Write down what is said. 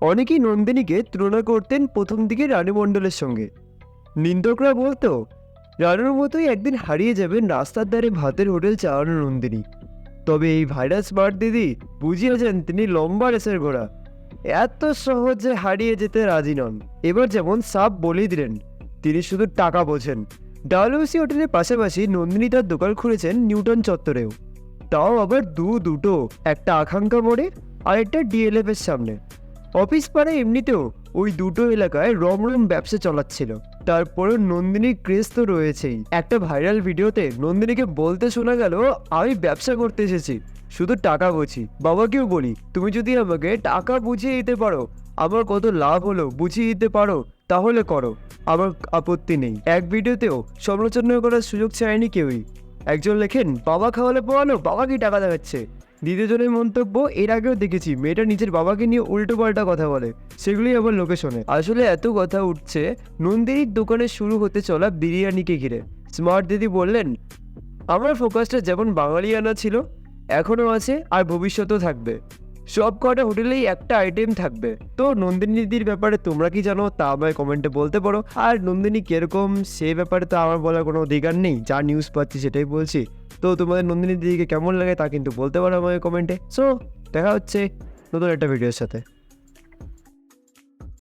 অনেকেই নন্দিনীকে তুলনা করতেন প্রথম দিকে রানী মণ্ডলের সঙ্গে। নিন্দকরা বলতো, রানুর মতোই একদিন হারিয়ে যাবেন রাস্তার ধারে ভাতের হোটেল চালানো নন্দিনী। তবে এই ভাইরাস স্মার্ট দিদি বুঝিয়েছেন তিনি লম্বা রেসের ঘোড়া। এত সহজে হারিয়ে যেতে রাজি নন। এবার যেমন সাপ বলেই দিলেন, তিনি শুধু টাকা বোঝেন। ডালহৌসি হোটেলের পাশাপাশি নন্দিনী তার দোকান খুলেছেন নিউটন চত্বরেও। তাও আবার দু দুটো, একটা আকাঙ্ক্ষা মোড়ে আর একটা ডিএলএফ এর সামনে। অফিস পাড়ায় এমনিতেও ওই দুটো এলাকায় রমরম ব্যবসা চালাচ্ছিল। তারপরে নন্দিনীর ক্রেজ তো রয়েছেই। একটা ভাইরাল ভিডিওতে নন্দিনীকে বলতে শোনা গেল, আমি ব্যবসা করতে এসেছি, শুধু টাকা বুঝি। বাবাকেও বলি, তুমি যদি আমাকে টাকা বুঝিয়ে দিতে পারো, আমার কত লাভ হলো বুঝিয়ে দিতে পারো, তাহলে করো। আমার আপত্তি নেই। এক ভিডিওতেও সমালোচনা করার সুযোগ চায়নি কেউই। একজন লেখেন, বাবা খাওয়ালে পড়ানো বাবাকেই টাকা দেখাচ্ছে? দ্বিতীয়জনের মন্তব্য এর আগেও দেখেছি। মেয়েটা নিজের বাবাকে নিয়ে উল্টো পাল্টা কথা বলে। সেগুলি আবার লোকে শোনে। আসলে এত কথা উঠছে, নন্দিনীর দোকানে শুরু হতে চলা বিরিয়ানিকে ঘিরে। স্মার্ট দিদি বললেন, আমার ফোকাসটা যেমন বাঙালিয়ানা ছিল, এখনও আছে আর ভবিষ্যতেও থাকবে। সব কটা হোটেলেই একটা আইটেম থাকবে। তো নন্দিনী দিদির ব্যাপারে তোমরা কি জানো, তা আমায় কমেন্টে বলতে পারো। আর নন্দিনী কীরকম, সে ব্যাপারে তো আমার বলার কোনো অধিকার নেই। যা নিউজ পাচ্ছি সেটাই বলছি। তো তোমাদের নন্দিনী দিদিকে কেমন লাগে তা কিন্তু বলতে পারো আমাকে কমেন্টে সো দেখা হচ্ছে নতুন একটা ভিডিওর সাথে।